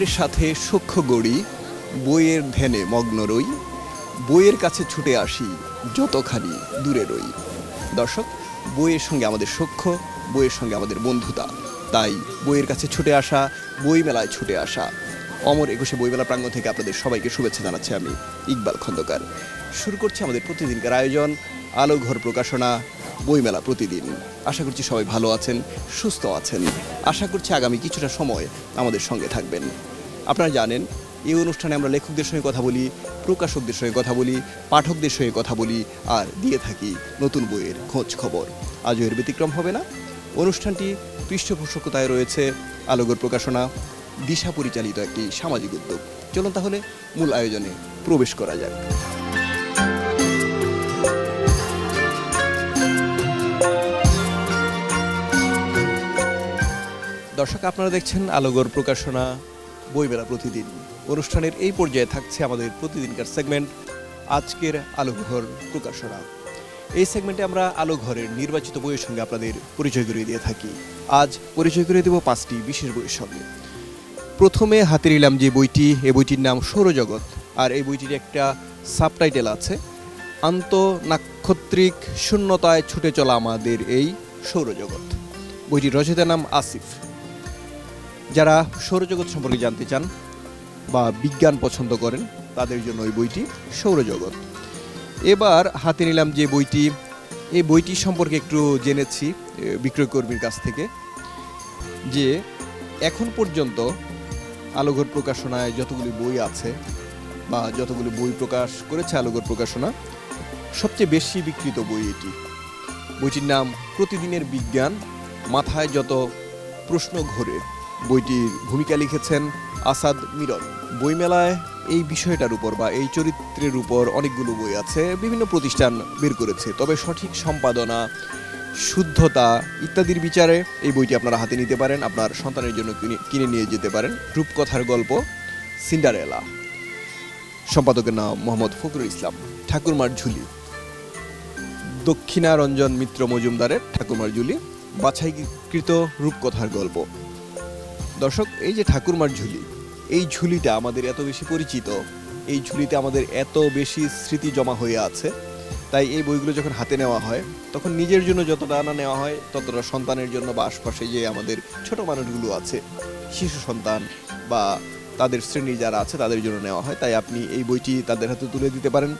বইয়ের সাথে সখ্য গড়ি, বইয়ের ধ্যানে মগ্ন রই, বইয়ের কাছে ছুটে আসি যতখানি দূরে রই। দর্শক, বইয়ের সঙ্গে আমাদের সখ্য বইয়ের সঙ্গে আমাদের বন্ধুতা। তাই বইয়ের কাছে ছুটে আসা বই মেলায় ছুটে আসা। অমর একুশে বইমেলা প্রাঙ্গণ থেকে আপনাদের সবাইকে শুভেচ্ছা জানাচ্ছি আমি, ইকবাল খন্দকার। শুরু করছি আমাদের প্রতিদিনকার আয়োজন, আলো ঘর প্রকাশনা, বইমেলা প্রতিদিন। আশা করছি সবাই ভালো আছেন, সুস্থ আছেন। আশা করছি আগামী কিছুটা সময় আমাদের সঙ্গে থাকবেন। আপনারা জানেন, এই অনুষ্ঠানে আমরা লেখকদের সঙ্গে কথা বলি, প্রকাশকদের সঙ্গে কথা বলি, পাঠকদের সঙ্গে কথা বলি, আর দিয়ে থাকি নতুন বইয়ের খোঁজ খবর। আজও এর ব্যতিক্রম হবে না। অনুষ্ঠানটি পৃষ্ঠপোষকতায় রয়েছে, আলোগর প্রকাশনা, দিশা পরিচালিত একটি সামাজিক উদ্যোগ। চলুন তাহলে মূল আয়োজনে প্রবেশ করা যাক। দর্শক, আপনারা দেখছেন আলোগর প্রকাশনা। বইমেলা প্রতিদিন। অনুষ্ঠানের এই পর্যায়ে থাকছে আমাদের প্রতিদিনকার সেগমেন্ট আজকের আলোঘর প্রকাশনা। এই সেগমেন্টে আমরা আলোঘরের নির্বাচিত বইয়ের সঙ্গে আপনাদের পরিচয় করিয়ে দিয়ে থাকি। আজ পরিচয় করিয়ে দেব পাঁচটি বিশেষ বইয়ের সঙ্গে। প্রথমে হাতে নিলাম যে বইটি এই বইটির নাম সৌরজগৎ। আর এই বইটির একটা সাবটাইটেল আছে আন্ত নাক্ষত্রিক শূন্যতায় ছুটে চলা আমাদের এই সৌরজগৎ। বইটির রচয়িতার নাম আসিফ। যারা সৌরজগৎ সম্পর্কে জানতে চান বা বিজ্ঞান পছন্দ করেন, তাদের জন্য ওই বইটি সৌরজগৎ। এবার হাতে নিলাম যে বইটি, এই বইটি সম্পর্কে একটু জেনেছি বিক্রয়কর্মীর কাছ থেকে, যে এখন পর্যন্ত আলোঘর প্রকাশনায় যতগুলি বই আছে বা যতগুলি বই প্রকাশ করেছে আলোঘর প্রকাশনা, সবচেয়ে বেশি বিক্রিত বই এটি। বইটির নাম প্রতিদিনের বিজ্ঞান, মাথায় যত প্রশ্ন ঘোরে বইটির ভূমিকা লিখেছেন আসাদ মিরন। বইমেলায় এই বিষয়টার উপর বা এই চরিত্রের উপর অনেকগুলো বই আছে, বিভিন্ন প্রতিষ্ঠান বের করেছে। তবে সঠিক সম্পাদনা, শুদ্ধতা ইত্যাদির বিচারে এই বইটি আপনারা হাতে নিতে পারেন। আপনার সন্তানের জন্য কিনে- নিয়ে যেতে পারেন। রূপকথার গল্প, সিন্ডারেলা। সম্পাদকের নাম মোহাম্মদ ফখরুল ইসলাম। ঠাকুরমার ঝুলি। দক্ষিণারঞ্জন মিত্র মজুমদারের ঠাকুরমার ঝুলি। বাছাইকৃত রূপকথার গল্প। দর্শক, এই যে ঠাকুরমার ঝুলি, এই ঝুলিটা আমাদের এত বেশি পরিচিত। এই ঝুলিতে আমাদের এত বেশি স্মৃতি জমা হয়ে আছে। তাই এই বইগুলো যখন হাতে নেওয়া হয়, তখন নিজের জন্য যতটা না নেওয়া হয়, ততটা সন্তানের জন্য বা আশপাশে যে আমাদের ছোট মানুষগুলো আছে, শিশু সন্তান বা তাদের শ্রেণি যারা আছে, তাদের জন্য নেওয়া হয়। তাই আপনি এই বইটি তাদের হাতে তুলে দিতে পারেন।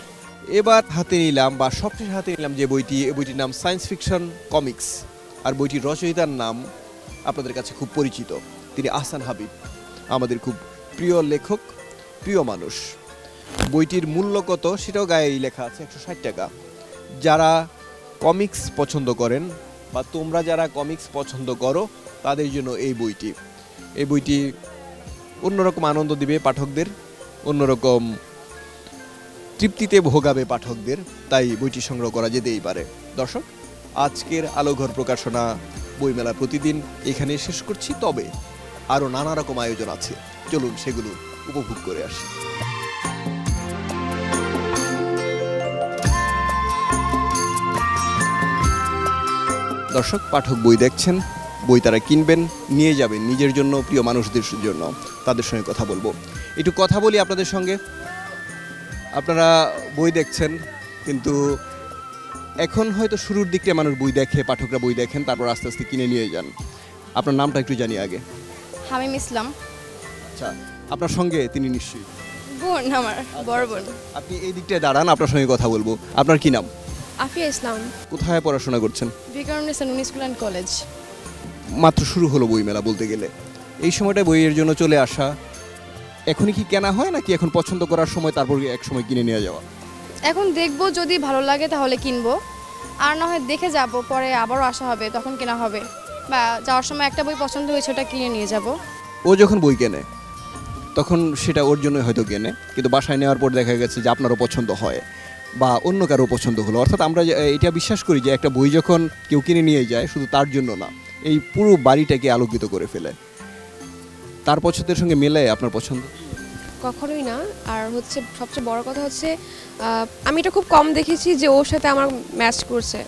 এবার হাতে নিলাম বা সবশেষে হাতে নিলাম যে বইটি, এই বইটির নাম সায়েন্স ফিকশন কমিক্স আর বইটির রচয়িতার নাম আপনাদের কাছে খুব পরিচিত। তিনি আহসান হাবিব, আমাদের খুব প্রিয় লেখক, প্রিয় মানুষ। বইটির মূল্য কত সেটাও গায়েই লেখা আছে একশো ষাট টাকা। যারা কমিক্স পছন্দ করেন বা তোমরা যারা কমিক্স পছন্দ করো, তাদের জন্য এই বইটি। এই বইটি অন্যরকম আনন্দ দিবে পাঠকদের, অন্যরকম তৃপ্তিতে ভোগাবে পাঠকদের, তাই বইটি সংগ্রহ করা যেতেই পারে। দর্শক, আজকের আলোঘর প্রকাশনা বইমেলা প্রতিদিন এখানে শেষ করছি। তবে আরও নানা রকম আয়োজন আছে। চলুন সেগুলো উপভোগ করে আসি। দর্শক, পাঠক বই দেখছেন, বই তারা কিনবেন, নিয়ে যাবেন নিজের জন্য, প্রিয় মানুষদের জন্য। তাদের সঙ্গে কথা বলব। একটু কথা বলি আপনাদের সঙ্গে। আপনারা বই দেখছেন, কিন্তু এখন হয়তো শুরুর দিকটা মানুষ বই দেখে, পাঠকরা বই দেখেন, তারপর আস্তে আস্তে কিনে নিয়ে যান। আপনার নামটা একটু জানি আগে। হামিম ইসলাম। আচ্ছা আপনার সঙ্গে তিনি নিশ্চয়ই। বোন আমার বড় বোন। আপনি এই দিকটায় দাঁড়ান আপনার সঙ্গে কথা বলব। আপনার কি নাম? আফিয়া ইসলাম। কোথায় পড়াশোনা করছেন? বিকারণেসন উনি স্কুল অ্যান্ড কলেজ। মাত্র শুরু হলো বইমেলা বলতে গেলে। এই সময়টা বইয়ের জন্য চলে আসা। এখনই কি কেনা হয় নাকি এখন পছন্দ করার সময় তারপর এক সময় কিনে নিয়ে যাওয়া? এখন দেখব যদি ভালো লাগে তাহলে কিনবো। আর না হয় দেখে যাব পরে আবারও আসা হবে তখন কেনা হবে। বা যাওয়ার সময় একটা বই পছন্দ হয়েছে ওটা কিনে নিয়ে যাব। ও যখন বই কেনে তখন সেটা ওর জন্যই হয়তো কেনে কিন্তু বাসায় নেওয়ার পর দেখা গেছে যে আপনারও পছন্দ হয় বা অন্য কারও পছন্দ হলো। অর্থাৎ আমরা এটা বিশ্বাস করি যে একটা বই যখন কেউ কিনে নিয়ে যায় শুধু তার জন্য না এই পুরো বাড়িটাকে আলোকিত করে ফেলে। তার পছন্দের সঙ্গে মেলে আপনার পছন্দ? কখনোই না। আর হচ্ছে সবচেয়ে বড় কথা হচ্ছে আমি এটা খুব কম দেখেছি যে ওর সাথে আমার ম্যাচ করছে।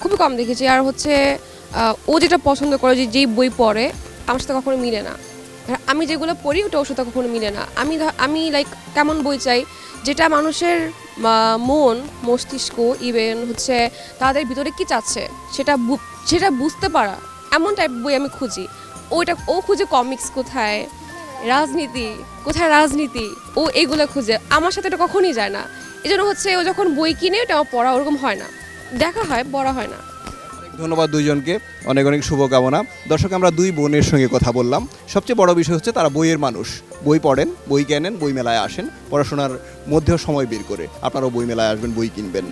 খুবই কম দেখেছি। আর হচ্ছে ও যেটা পছন্দ করে, যে যেই বই পড়ে, আমার সাথে কখনো মিলে না। আমি যেগুলো পড়ি, ওটা ওর সাথে কখনো মিলে না। আমি আমি লাইক কেমন বই চাই, যেটা মানুষের মন, মস্তিষ্ক ইভেন হচ্ছে তাদের ভিতরে কি চাচ্ছে, সেটা সেটা বুঝতে পারা, এমন টাইপ বই আমি খুঁজি। ওইটা, ও খুঁজে কমিক্স কোথায়, রাজনীতি কোথায় রাজনীতি, ও এগুলো খুঁজে। আমার সাথে এটা কখনই যায় না। এই হচ্ছে ও যখন বই কিনে, ওটা পড়া ওরকম হয় না। দেখা হয় পড়া হয় না। ধন্যবাদ দুইজনকে। অনেক অনেক শুভকামনা। দর্শক, আমরা দুই বোনের সঙ্গে কথা বললাম। সবচেয়ে বড় বিষয় হচ্ছে তারা বইয়ের মানুষ। বই পড়েন, বই কেনেন বই মেলায় আসেন, পড়াশোনার মধ্যেও সময় বের করে। আপনারাও বই মেলায় আসবেন, বই কিনবেন।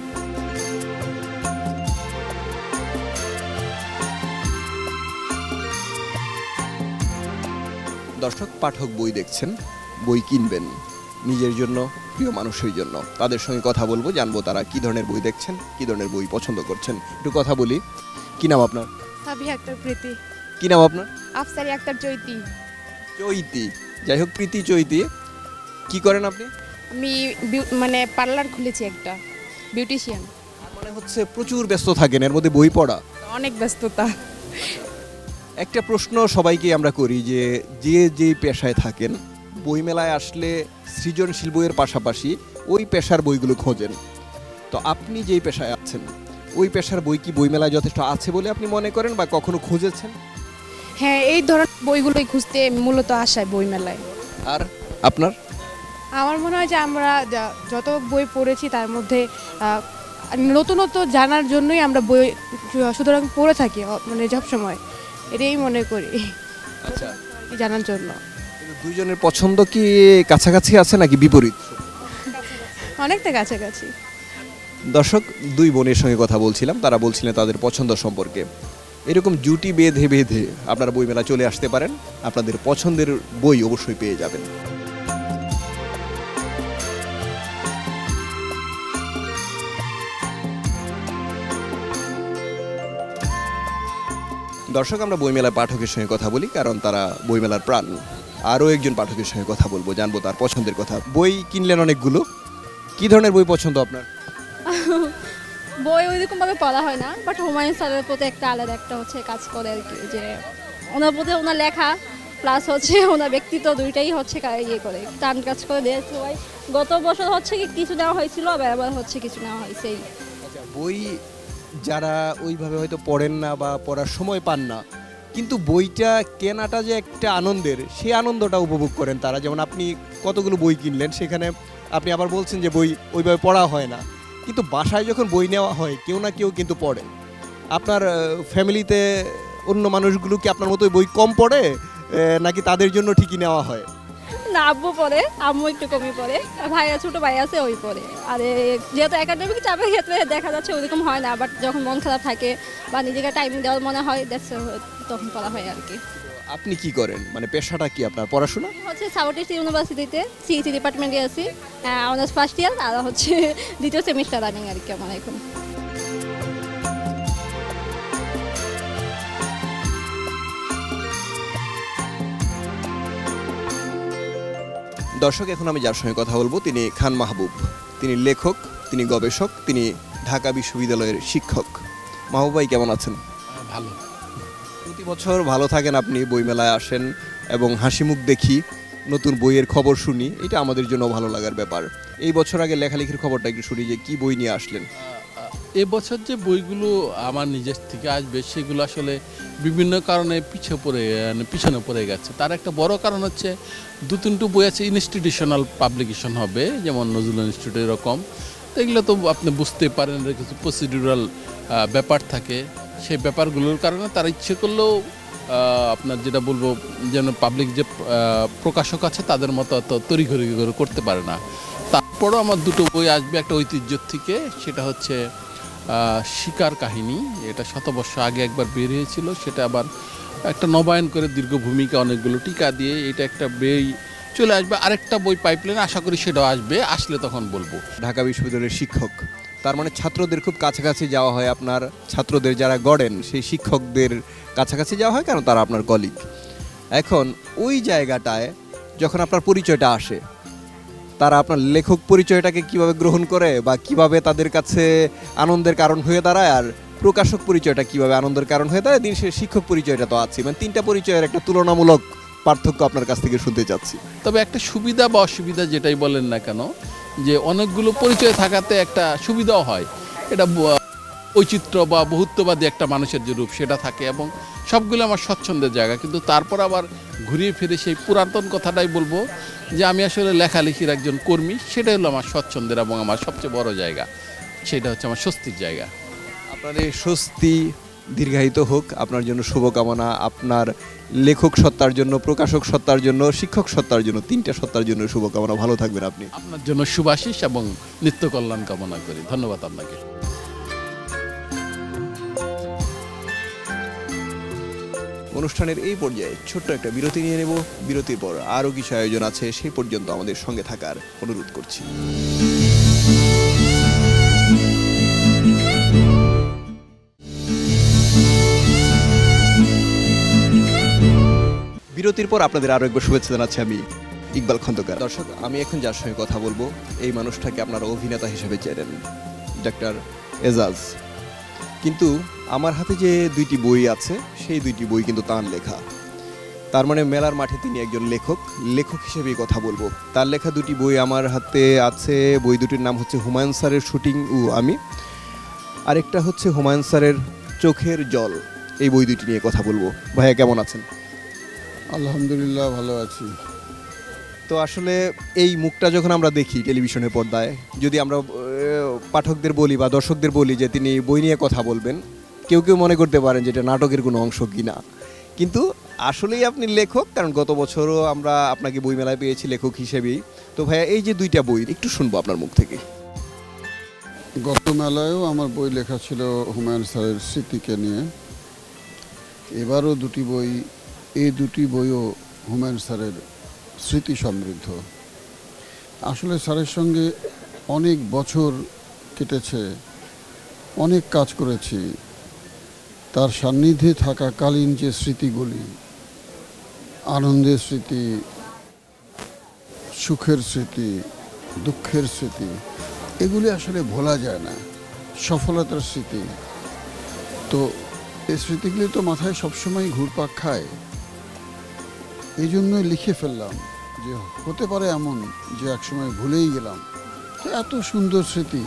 দর্শক, পাঠক বই দেখছেন, বই কিনবেন। নিজের জন্য প্রিয় মানুষের জন্য। তাদের সঙ্গে কথা বলব জানব তারা কি ধরনের বই দেখছেন কি ধরনের বই পছন্দ করছেন। একটু কথা বলি। কি নাম আপনার? আক্তার প্রীতি। কি নাম আপনার? আফসারি আক্তার চৈতি। চৈতি। যাই হোক প্রীতি চৈতি। কি করেন আপনি? আমি মানে পার্লার খুলেছি একটা বিউটিশিয়ান। মানে হচ্ছে প্রচুর ব্যস্ত থাকেন এর মধ্যে বই পড়া? অনেক ব্যস্ততা। একটা প্রশ্ন সবাইকে আমরা করি যে যে যে পেশায় থাকেন বইমেলায় আসলে সৃজনশীল বইয়ের পাশাপাশি ওই পেশার বইগুলো খোঁজেন। তো আপনি যেই পেশায় আছেন ওই পেশার বই কি বইমেলায় যথেষ্ট আছে বলে আপনি মনে করেন বা কখনো খুঁজেছেন? হ্যাঁ এই ধরনের বইগুলোই খুঁজতে মূলত আসায় বইমেলায়। আর আপনার? আমার মনে হয় যে আমরা যত বই পড়েছি তার মধ্যে নতুনত্ব জানার জন্যই আমরা বই সুতরাং পড়ে থাকি মানে সব সময়। এটাই মনে করি। আচ্ছা। জানার জন্য। দুইজনের পছন্দ কি কাছাকাছি আছে নাকি বিপরীত? অনেকটা কাছাকাছি। দর্শক দুই বোনের সঙ্গে কথা বলছিলাম তারা বলছিলেন তাদের পছন্দ সম্পর্কে। এরকম জুটি বেঁধে বেঁধে আপনারা বইমেলা চলে আসতে পারেন। আপনাদের পছন্দের বই অবশ্যই পেয়ে যাবেন। দর্শক আমরা বইমেলার পাঠকের সঙ্গে কথা বলি কারণ তারা বইমেলার প্রাণ। আরও একজন পাঠকের সঙ্গে কথা বলব জানব তার পছন্দের কথা। বই কিনলেন অনেকগুলো। কি ধরনের বই পছন্দ আপনার? বই ওইরকম ভাবে পড়া হয় না বাট হুমায়ুন স্যারের প্রতি একটা আলাদা একটা হচ্ছে কাজ করে আর কি যে ওনার প্রতি ওনার লেখা প্লাস হচ্ছে ওনার ব্যক্তিত্ব দুইটাই হচ্ছে ইয়ে করে টান কাজ করে দেয়। সবাই গত বছর হচ্ছে কি কিছু নেওয়া হয়েছিল আবার এবার হচ্ছে কিছু নেওয়া হয়েছে। বই যারা ওইভাবে হয়তো পড়েন না বা পড়ার সময় পান না, কিন্তু বইটা কেনাটা যে একটা আনন্দের সেই আনন্দটা উপভোগ করেন তারা। যেমন আপনি কতগুলো বই কিনলেন, সেখানে আপনি আবার বলছেন যে বই ওইভাবে পড়া হয় না। কিন্তু বাসায় যখন বই নেওয়া হয়, কেউ না কেউ কিন্তু পড়ে। আপনার ফ্যামিলিতে অন্য মানুষগুলো কি আপনার মতোই বই কম পড়ে নাকি তাদের জন্য ঠিকই নেওয়া হয়? না আব্বু পড়ে আম্মু একটু কমই পড়ে ভাইয়া ছোট ভাই আছে ওই পড়ে। আর যেহেতু একাডেমিক চাপের ক্ষেত্রে দেখা যাচ্ছে ওইরকম হয় না বাট যখন মন খারাপ থাকে বা নিজেকে টাইম দেওয়ার মনে হয় uh, তখন পড়া হয় আর কি। আপনি কি করেন? মানে পেশাটা কি আপনার? পড়াশোনা? হচ্ছে সাউথ ইস্ট ইউনিভার্সিটিতে সিইসি ডিপার্টমেন্টে আছি। অনার্স ফার্স্ট ইয়ার আর হচ্ছে দ্বিতীয় সেমিস্টার রানিং আর কি আমার এখন। দর্শক এখন আমি যার সঙ্গে কথা বলব তিনি খান মাহবুব। তিনি লেখক তিনি গবেষক তিনি ঢাকা বিশ্ববিদ্যালয়ের শিক্ষক। মাহবুব ভাই কেমন আছেন? ভালো। প্রতি বছর ভালো থাকেন আপনি বইমেলায় আসেন এবং হাসি মুখ দেখি নতুন বইয়ের খবর শুনি এটা আমাদের জন্য ভালো লাগার ব্যাপার। এই বছর আগে লেখালেখির খবরটা একটু শুনি যে কি বই নিয়ে আসলেন? এবছর যে বইগুলো আমার নিজের থেকে আসবে, সেগুলো আসলে বিভিন্ন কারণে পিছিয়ে পড়ে মানে পিছনে পড়ে গেছে। তার একটা বড় কারণ হচ্ছে, দু তিনটু বই আছে ইনস্টিটিউশনাল পাবলিকেশন হবে, যেমন নজরুল ইনস্টিটিউট এরকম। এগুলো তো আপনি বুঝতে পারেন কিছু প্রসিডিউরাল ব্যাপার থাকে। সেই ব্যাপারগুলোর কারণে তারা ইচ্ছে করলেও আপনার যেটা বলব, যেন পাবলিক যে প্রকাশক আছে, তাদের মতো অত তড়িঘড়ি করে করতে পারে না। তারপরও আমার দুটো বই আসবে, একটা ঐতিহ্য থেকে, সেটা হচ্ছে শিকার কাহিনী। এটা শতবর্ষ আগে একবার বের হয়েছিল সেটা আবার একটা নবায়ন করে দীর্ঘ ভূমিকা অনেকগুলো টিকা দিয়ে এটা একটা বই চলে আসবে। আরেকটা বই পাইপলাইন আশা করি সেটাও আসবে। আসলে তখন বলব। ঢাকা বিশ্ববিদ্যালয়ের শিক্ষক। তার মানে ছাত্রদের খুব কাছাকাছি যাওয়া হয় আপনার, ছাত্রদের যারা গড়েন, সেই শিক্ষকদের কাছাকাছি যাওয়া হয় কারণ তারা আপনার কলিগ এখন ওই জায়গাটায় যখন আপনার পরিচয়টা আসে তারা আপনার লেখক পরিচয়টাকে কীভাবে গ্রহণ করে বা কীভাবে তাদের কাছে আনন্দের কারণ হয়ে দাঁড়ায় আর প্রকাশক পরিচয়টা কীভাবে আনন্দের কারণ হয়ে দাঁড়ায়, দিন শেষে শিক্ষক পরিচয়টা তো আছে মানে তিনটা পরিচয়ের একটা তুলনামূলক পার্থক্য আপনার কাছ থেকে শুনতে চাচ্ছি। তবে একটা সুবিধা বা অসুবিধা যেটাই বলেন না কেন, যে অনেকগুলো পরিচয় থাকাতে একটা সুবিধাও হয়। এটা বৈচিত্র্য বা বহুত্ববাদী একটা মানুষের যে রূপ সেটা থাকে এবং সবগুলো আমার স্বচ্ছন্দের জায়গা। কিন্তু তারপর আবার ঘুরিয়ে ফিরে সেই পুরাতন কথাটাই বলব যে আমি আসলে লেখালেখির একজন কর্মী সেটাই হলো আমার স্বচ্ছন্দের এবং আমার সবচেয়ে বড় জায়গা। সেটা হচ্ছে আমার স্বস্তির জায়গা। আপনার এই স্বস্তি দীর্ঘায়িত হোক আপনার জন্য শুভকামনা আপনার লেখক সত্তার জন্য প্রকাশক সত্তার জন্য শিক্ষক সত্তার জন্য তিনটা সত্তার জন্য শুভকামনা। ভালো থাকবেন আপনি। আপনার জন্য শুভাশিস এবং নিত্য কল্যাণ কামনা করি। ধন্যবাদ আপনাকে। অনুষ্ঠানের এই পর্যায়ে ছোট্ট একটা বিরতি নিয়ে নেব। বিরতির পর আরও কিছু আয়োজন আছে সেই পর্যন্ত আমাদের সঙ্গে থাকার অনুরোধ করছি। বিরতির পর আপনাদের আরও একবার শুভেচ্ছা জানাচ্ছি আমি ইকবাল খন্দকার। দর্শক, আমি এখন যার সঙ্গে কথা বলব, এই মানুষটাকে আপনারা অভিনেতা হিসেবে চেনেন, ডাক্তার এজাজ। কিন্তু আমার হাতে যে দুইটি বই আছে সেই দুইটি বই কিন্তু তার লেখা। তার মানে মেলার মাঠে তিনি একজন লেখক। লেখক হিসেবেই কথা বলব। তার লেখা দুটি বই আমার হাতে আছে। বই দুটির নাম হচ্ছে হুমায়ুন স্যারের শুটিং ও আমি। আরেকটা হচ্ছে হুমায়ুন স্যারের চোখের জল। এই বই দুটি নিয়ে কথা বলব। ভাইয়া কেমন আছেন? আলহামদুলিল্লাহ ভালো আছি। তো আসলে এই মুখটা যখন আমরা দেখি টেলিভিশনের পর্দায় যদি আমরা পাঠকদের বলি বা দর্শকদের বলি যে তিনি বই নিয়ে কথা বলবেন কেউ কেউ মনে করতে পারেন যে এটা নাটকের কোনো অংশ কিনা। কিন্তু আসলেই আপনি লেখক, কারণ গত বছরও আমরা আপনাকে বইমেলায় পেয়েছি লেখক হিসেবেই। তো ভাইয়া, এই যে দুইটা বই, একটু শুনব আপনার মুখ থেকে। গত মেলায়ও আমার বই লেখা ছিল হুমায়ুন স্যারের স্মৃতিকে নিয়ে। এবারও দুটি বই, এই দুটি বইও হুমায়ুন স্যারের স্মৃতি সমৃদ্ধ। আসলে স্যারের সঙ্গে অনেক বছর কেটেছে, অনেক কাজ করেছি। তার সান্নিধ্যে থাকাকালীন যে স্মৃতিগুলি, আনন্দের স্মৃতি, সুখের স্মৃতি, দুঃখের স্মৃতি, এগুলি আসলে ভোলা যায় না, সফলতার স্মৃতি। তো এই স্মৃতিগুলি তো মাথায় সবসময় ঘুরপাক খায়। এই জন্যই লিখে ফেললাম যে হতে পারে এমন যে একসময় ভুলেই গেলাম। এত সুন্দর স্মৃতি,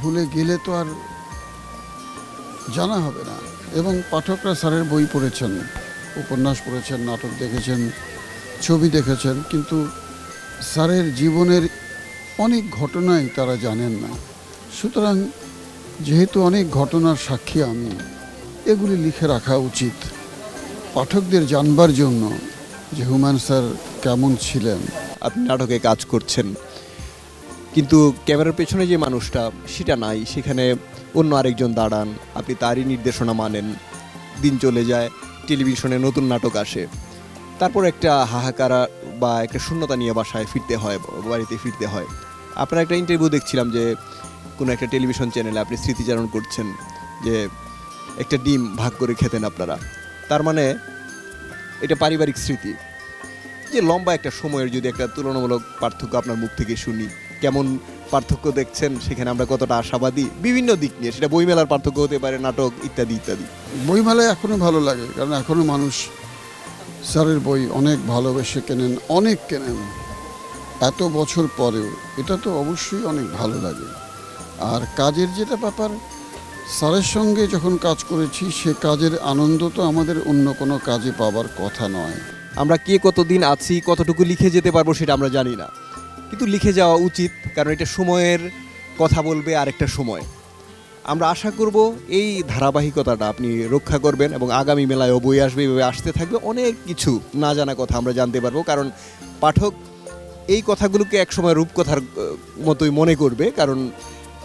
ভুলে গেলে তো আর জানা হবে না। এবং পাঠকরা স্যারের বই পড়েছেন, উপন্যাস পড়েছেন, নাটক দেখেছেন, ছবি দেখেছেন, কিন্তু স্যারের জীবনের অনেক ঘটনাই তারা জানেন না। সুতরাং যেহেতু অনেক ঘটনার সাক্ষী আমি, এগুলি লিখে রাখা উচিত। পাঠকদের জানবার জন্য যে হুমায়ুন স্যার কেমন ছিলেন। আপনি নাটকে কাজ করছেন, কিন্তু ক্যামেরার পেছনে যে মানুষটা, সেটা নাই। সেখানে অন্য আরেকজন দাঁড়ান। আপনি তারই নির্দেশনা মানেন। দিন চলে যায়, টেলিভিশনে নতুন নাটক আসে। তারপর একটা হাহাকারা বা একটা শূন্যতা নিয়ে বাসায় ফিরতে হয়, বাড়িতে ফিরতে হয়। আপনার একটা ইন্টারভিউ দেখছিলাম যে, কোনো একটা টেলিভিশন চ্যানেলে আপনি স্মৃতিচারণ করছেন, যে একটা ডিম ভাগ করে খেতেন আপনারা। তার মানে এটা পারিবারিক স্মৃতি। যে লম্বা একটা সময়ের যদি একটা তুলনামূলক পার্থক্য আপনার মুখ থেকে শুনি, কেমন পার্থক্য দেখছেন সেখানে আমরা কতটা আশাবাদী? বিভিন্ন দিক নিয়ে সেটা বইমেলার পার্থক্য হতে পারে নাটক ইত্যাদি ইত্যাদি। বইমেলায় এখনও ভালো লাগে কারণ এখনও মানুষ স্যারের বই অনেক ভালোবেসে কেনেন অনেক কেনেন। এত বছর পরেও এটা তো অবশ্যই অনেক ভালো লাগে। আর কাজের যেটা ব্যাপার স্যারের সঙ্গে যখন কাজ করেছি সে কাজের আনন্দ তো আমাদের অন্য কোনো কাজে পাবার কথা নয়। আমরা কে কতদিন আছি কতটুকু লিখে যেতে পারব সেটা আমরা জানি না। কিন্তু লিখে যাওয়া উচিত, কারণ এটা সময়ের কথা বলবে আরেকটা সময়। আমরা আশা করব এই ধারাবাহিকতাটা আপনি রক্ষা করবেন এবং আগামী মেলায়ও বই আসবে, এভাবে আসতে থাকবে। অনেক কিছু না জানা কথা আমরা জানতে পারব, কারণ পাঠক এই কথাগুলোকে একসময় রূপকথার মতোই মনে করবে, কারণ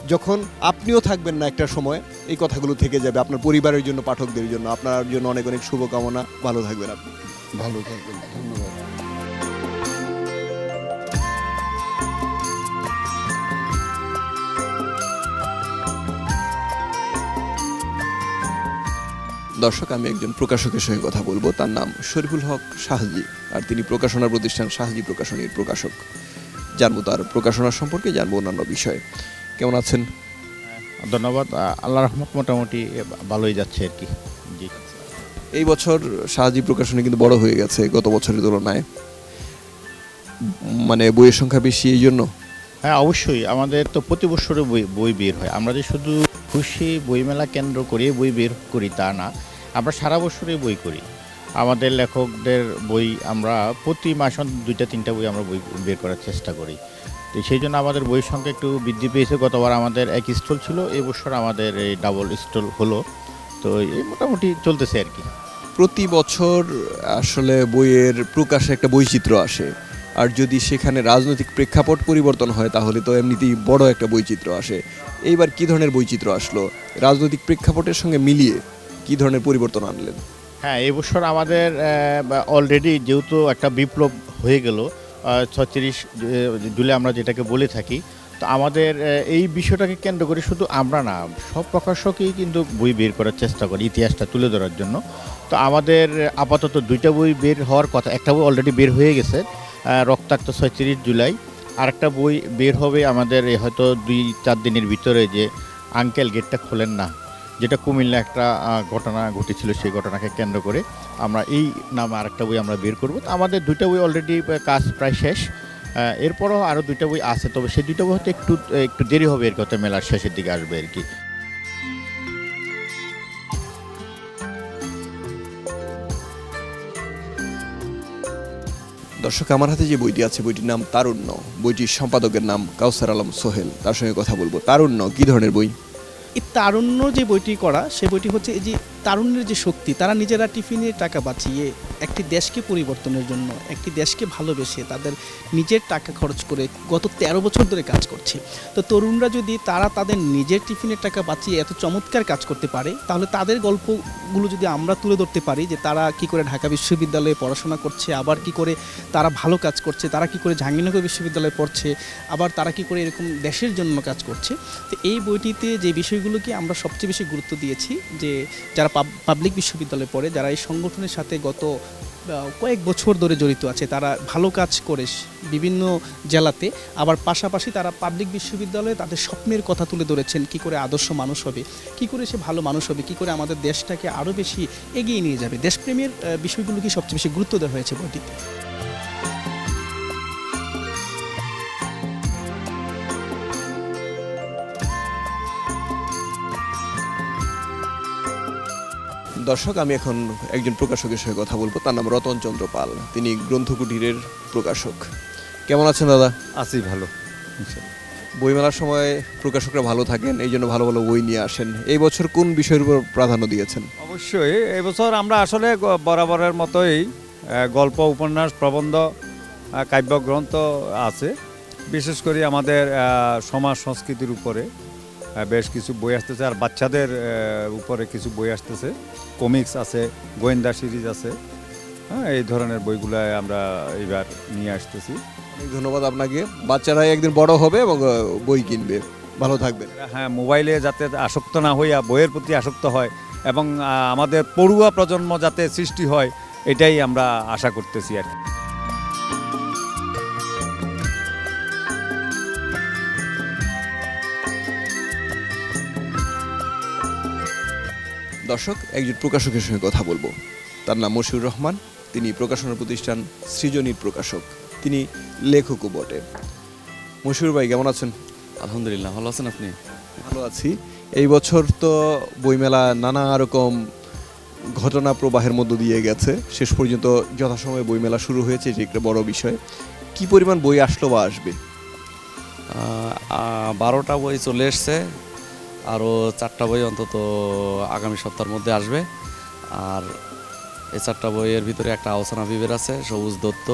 যখন আপনিও থাকবেন না একটা সময়, এই কথাগুলো থেকে যাবে আপনার পরিবারের জন্য, পাঠকদের জন্য। আপনার জন্য অনেক অনেক শুভকামনা। ভালো থাকবেন আপনি। ভালো থাকবেন। ধন্যবাদ। দর্শক আমি একজন প্রকাশকের সঙ্গে কথা বলব। তার নাম শরীফুল হক শাহজি আর তিনি প্রকাশনা প্রতিষ্ঠান শাহজি প্রকাশনীর প্রকাশক। জানব তার প্রকাশনা সম্পর্কে জানব অন্যান্য বিষয়ে। কেমন আছেন? ধন্যবাদ। আল্লাহ রহমত মোটামুটি ভালোই যাচ্ছে আর কি। জি। এই বছর সাহাজি প্রকাশনী কিন্তু বড় হয়ে গেছে গত বছরের তুলনায়। মানে বইয়ের সংখ্যা বেশি এই জন্য? হ্যাঁ অবশ্যই। আমাদের তো প্রতি বছরে বই বই বের হয়। আমরা যে শুধু খুশি বইমেলা কেন্দ্র করে বই বের করি তা না। আমরা সারা বছরই বই করি। আমাদের লেখকদের বই আমরা প্রতি মাস দুইটা, তিনটা বই আমরা বই বের করার চেষ্টা করি। তো সেই জন্য আমাদের বইয়ের সংখ্যা একটু বৃদ্ধি পেয়েছে। গতবার আমাদের এক স্টল ছিল এবছর আমাদের এই ডাবল স্টল হলো। তো এই মোটামুটি চলতেছে আর কি। প্রতি বছর আসলে বইয়ের প্রকাশে একটা বৈচিত্র্য আসে। আর যদি সেখানে রাজনৈতিক প্রেক্ষাপট পরিবর্তন হয়, তাহলে তো এমনিতেই বড় একটা বৈচিত্র্য আসে। এইবার কি ধরনের বৈচিত্র্য আসলো? রাজনৈতিক প্রেক্ষাপটের সঙ্গে মিলিয়ে কি ধরনের পরিবর্তন আনলেন? হ্যাঁ এবছর আমাদের অলরেডি যেহেতু একটা বিপ্লব হয়ে গেল ছত্রিশ জুলাই আমরা যেটাকে বলে থাকি, তো আমাদের এই বিষয়টাকে কেন্দ্র করে শুধু আমরা না, সব প্রকাশকই কিন্তু বই বের করার চেষ্টা করি, ইতিহাসটা তুলে ধরার জন্য। তো আমাদের আপাতত দুইটা বই বের হওয়ার কথা, একটা বই অলরেডি বের হয়ে গেছে রক্তাক্ত ছয়ত্রিশ জুলাই, আরেকটা বই বের হবে আমাদের হয়তো দুই, চার দিনের ভিতরে যে আঙ্কেল গেটটা খোলেন না। যেটা কুমিল্লা একটা ঘটনা ঘটেছিল, সেই ঘটনাকে কেন্দ্র করে আমরা এই নামে আরেকটা বই আমরা বের করব। আমাদের দুইটা বই অলরেডি কাজ প্রায় শেষ। এরপরও আরও দুইটা বই আছে, তবে সেই দুইটা বই হয়তো একটু একটু দেরি হবে এর কথা মেলার শেষের দিকে আসবে আর কি। দর্শক, আমার হাতে যে বইটি আছে, বইটির নাম তারুণ্য। বইটির সম্পাদকের নাম কাউসার আলম সোহেল। তার সঙ্গে কথা বলব। তারুণ্য, কি ধরনের বই? এই তারুণ্য যে বইটি করা, সে বইটি হচ্ছে এই যে তারুণ্যের যে শক্তি, তারা নিজেরা টিফিনে টাকা বাঁচিয়ে একটি দেশকে পরিবর্তনের জন্য, একটি দেশকে ভালোবেসে তাদের নিজের টাকা খরচ করে গত তেরো বছর ধরে কাজ করছে। তো তরুণরা যদি তারা তাদের নিজের টিফিনের টাকা বাঁচিয়ে এত চমৎকার কাজ করতে পারে, তাহলে তাদের গল্পগুলো যদি আমরা তুলে ধরতে পারি যে তারা কি করে ঢাকা বিশ্ববিদ্যালয়ে পড়াশোনা করছে, আবার কি করে তারা ভালো কাজ করছে, তারা কি করে জাহাঙ্গীরনগর বিশ্ববিদ্যালয়ে পড়ছে, আবার তারা কি করে এরকম দেশের জন্য কাজ করছে, তো এই বইটিতে যে বিষয়গুলোকে আমরা সবচেয়ে বেশি গুরুত্ব দিয়েছি যে যারা পাব- পাবলিক বিশ্ববিদ্যালয়ে পড়ে, যারা এই সংগঠনের সাথে গত কয়েক বছর ধরে জড়িত আছে। তারা ভালো কাজ করে বিভিন্ন জেলাতে। আবার পাশাপাশি তারা পাবলিক বিশ্ববিদ্যালয়ে তাদের স্বপ্নের কথা তুলে ধরেছেন, কি করে আদর্শ মানুষ হবে, কি করে সে ভালো মানুষ হবে, কি করে আমাদের দেশটাকে আরও বেশি এগিয়ে নিয়ে যাবে। দেশপ্রেমের বিষয়গুলো কি সবচেয়ে বেশি গুরুত্ব দেওয়া হয়েছে বইটিতে? দর্শক আমি এখন একজন প্রকাশকের সঙ্গে কথা বলব। তার নাম রতন চন্দ্র পাল তিনি গ্রন্থকুটিরের প্রকাশক। কেমন আছেন দাদা? আছি ভালো। বইমেলার সময় প্রকাশকরা ভালো থাকেন এই জন্য ভালো ভালো বই নিয়ে আসেন। এই বছর কোন বিষয়ের উপর প্রাধান্য দিয়েছেন? অবশ্যই এবছর আমরা আসলে বরাবরের মতোই গল্প উপন্যাস প্রবন্ধ কাব্যগ্রন্থ আছে। বিশেষ করে আমাদের সমাজ সংস্কৃতির উপরে। বেশ কিছু বই আসতেছে আর বাচ্চাদের উপরে কিছু বই আসতেছে। কমিক্স আছে গোয়েন্দা সিরিজ আছে। হ্যাঁ এই ধরনের বইগুলো আমরা এবার নিয়ে আসতেছি। অনেক ধন্যবাদ আপনাকে। বাচ্চারা একদিন বড় হবে এবং বই কিনবে। ভালো থাকবেন। হ্যাঁ মোবাইলে যাতে আসক্ত না হইয়া বইয়ের প্রতি আসক্ত হয় এবং আমাদের পড়ুয়া প্রজন্ম যাতে সৃষ্টি হয় এটাই আমরা আশা করতেছি আর কি। দর্শক একজন প্রকাশকের সঙ্গে কথা বলব। তার নাম মশিউর রহমান তিনি প্রকাশনা প্রতিষ্ঠান সৃজনীর প্রকাশক তিনি লেখকও বটে। মশিউর ভাই কেমন আছেন? আলহামদুলিল্লাহ ভালো আছেন আপনি? ভালো আছি। এই বছর তো বইমেলা নানা রকম ঘটনা প্রবাহের মধ্য দিয়ে গেছে। শেষ পর্যন্ত যথাসময়ে বইমেলা শুরু হয়েছে এটি একটা বড় বিষয়। কি পরিমাণ বই আসলো বা আসবে? বারোটা বই চলে এসছে। আরও চারটা বই অন্তত আগামী সপ্তাহের মধ্যে আসবে। আর এই চারটা বইয়ের ভিতরে একটা আহসান হাফিজের আছে, সবুজ দত্ত,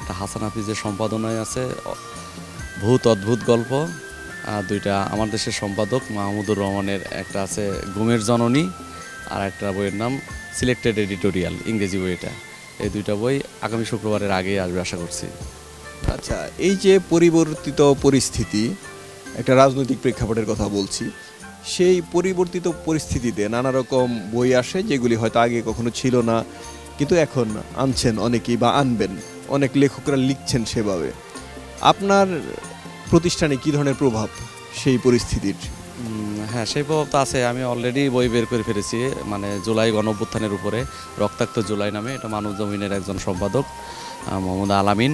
একটা হাসান হাফিজের সম্পাদনায় আছে, ভূত অদ্ভুত গল্প, আর দুইটা আমার দেশের সম্পাদক মাহমুদুর রহমানের, একটা আছে ঘুমের জননী, আর একটা বইয়ের নাম সিলেক্টেড এডিটোরিয়াল, ইংরেজি বইটা এই দুইটা বই আগামী শুক্রবারের আগেই আসবে আশা করছি। আচ্ছা এই যে পরিবর্তিত পরিস্থিতি, একটা রাজনৈতিক প্রেক্ষাপটের কথা বলছি সেই পরিবর্তিত পরিস্থিতিতে নানা রকম বই আসে, যেগুলি হয়তো আগে কখনো ছিল না, কিন্তু এখন আনছেন অনেকেই বা আনবেন। অনেক লেখকরা লিখছেন সেভাবে। আপনার প্রতিষ্ঠানে কি ধরনের প্রভাব সেই পরিস্থিতির? হ্যাঁ সেই প্রভাব তো আছে। আমি অলরেডি বই বের করে ফেলেছি মানে জুলাই গণঅভ্যুত্থানের উপরে, রক্তাক্ত জুলাই নামে। এটা মানব জমিনের একজন সম্পাদক মোহাম্মদ আলামিন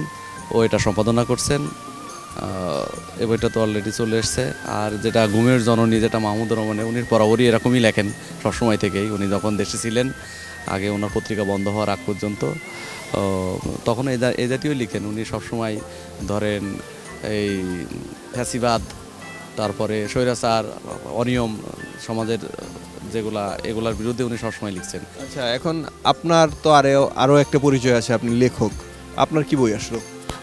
ও এটা সম্পাদনা করছেন। এই বইটা তো অলরেডি চলে এসছে। আর যেটা ঘুমের জননী যেটা মাহমুদুর রহমানে উনি বরাবরই এরকমই লেখেন সবসময় থেকেই। উনি যখন দেশে ছিলেন আগে ওনার পত্রিকা বন্ধ হওয়ার আগ পর্যন্ত তখন এই জাতীয় লিখেন। উনি সবসময় ধরেন এই ফ্যাসিবাদ তারপরে স্বৈরাচার অনিয়ম সমাজের যেগুলা এগুলার বিরুদ্ধে উনি সবসময় লিখছেন। আচ্ছা এখন আপনার তো আরও আরও একটা পরিচয় আছে আপনি লেখক। আপনার কি বই আসলো?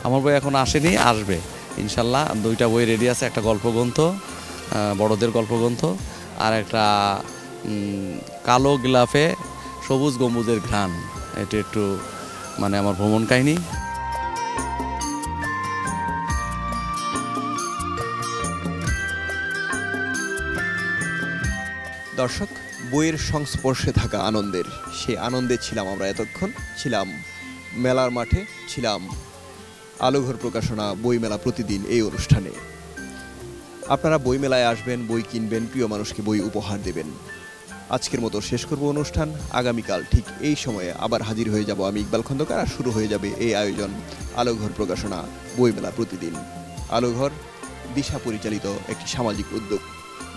আমার বই এখন আসেনি আসবে। ইনশাল্লাহ দুইটা বই রেডি আছে, একটা গল্পগ্রন্থ বড়দের গল্পগ্রন্থ আর একটা কালো গ্লাফে সবুজ গম্বুজের ঘ্রাণ। এটা একটু মানে আমার ভ্রমণ কাহিনী। দর্শক, বইয়ের সংস্পর্শে থাকা আনন্দের, সেই আনন্দে ছিলাম আমরা এতক্ষণ। ছিলাম মেলার মাঠে, ছিলাম আলোঘর প্রকাশনা, বইমেলা প্রতিদিন এই অনুষ্ঠানে। আপনারা বইমেলায় আসবেন, বই কিনবেন, প্রিয় মানুষকে বই উপহার দেবেন। আজকের মতো শেষ করব অনুষ্ঠান। আগামীকাল ঠিক এই সময়ে আবার হাজির হয়ে যাব আমি, ইকবাল খন্দকার, আর শুরু হয়ে যাবে এই আয়োজন, আলোঘর প্রকাশনা, বইমেলা প্রতিদিন। আলোঘর, দিশা পরিচালিত একটি সামাজিক উদ্যোগ।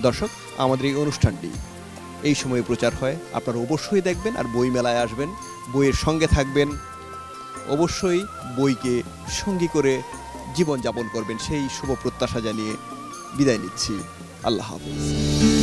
দর্শক, আমাদের এই অনুষ্ঠানটি, এই সময়ে প্রচার হয়। আপনারা অবশ্যই দেখবেন আর বই মেলায় আসবেন, বইয়ের সঙ্গে থাকবেন। অবশ্যই বইকে সঙ্গী করে জীবনযাপন করবেন। সেই শুভ প্রত্যাশা জানিয়ে বিদায় নিচ্ছি। আল্লাহ হাফিজ।